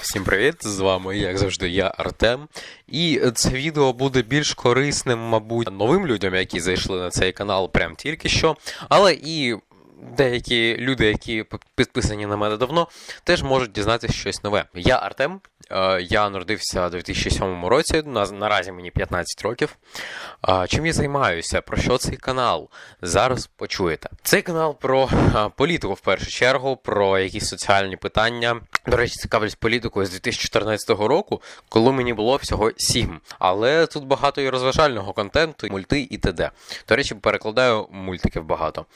Всім привіт! З вами, як завжди, я Артем. І це відео буде більш корисним, мабуть, новим людям, які зайшли на цей канал прям тільки що. Але і деякі люди, які підписані на мене давно, теж можуть дізнатися щось нове. Я Артем. е, Я народився у 2007 році. Наразі мені 15 років. Чим я займаюся? Про що цей канал? Зараз почуєте. Цей канал про політику в першу чергу, про якісь соціальні питання. До речі, цікавлюсь політикою з 2014 року, коли мені було всього 7. Але тут багато і розважального контенту, і мульти і т.д. До речі, перекладаю мультиків багато.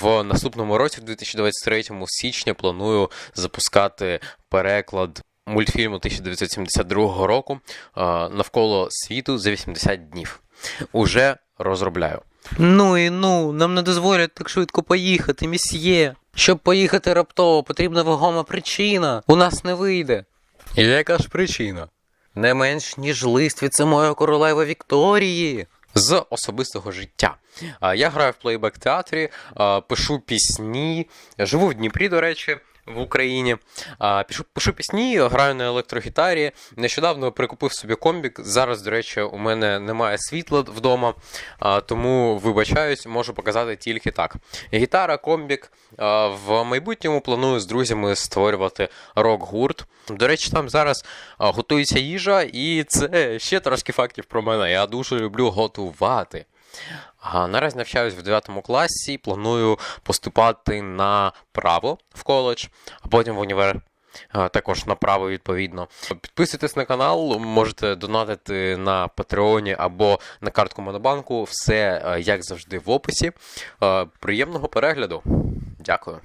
В наступному році, в 2023 січня, планую запускати переклад. Мультфільму 1972 року навколо світу за 80 днів. Уже розробляю. Ну і ну, нам не дозволять так швидко поїхати, місьє. Щоб поїхати раптово, потрібна вагома причина. У нас не вийде. Яка ж причина? Не менш, ніж лист від самої королеви Вікторії. З особистого життя. Я граю в плейбек театрі, пишу пісні, живу в Дніпрі, до речі. В Україні а, пишу, пишу пісні, граю на електрогітарі. Нещодавно прикупив собі комбік. Зараз, до речі, у мене немає світла вдома, а, тому вибачаюсь, можу показати тільки так. Гітара, комбік. А, в майбутньому планую з друзями створювати рок-гурт. До речі, там зараз готується їжа, і це ще трошки фактів про мене. Я дуже люблю готувати. Наразі навчаюсь в 9 класі, планую поступати на право в коледж, а потім в універ. Також на право відповідно. Підписуйтесь на канал, можете донатити на Патреоні або на картку Монобанку. Все, е, як завжди, в описі. Е, Приємного перегляду. Дякую.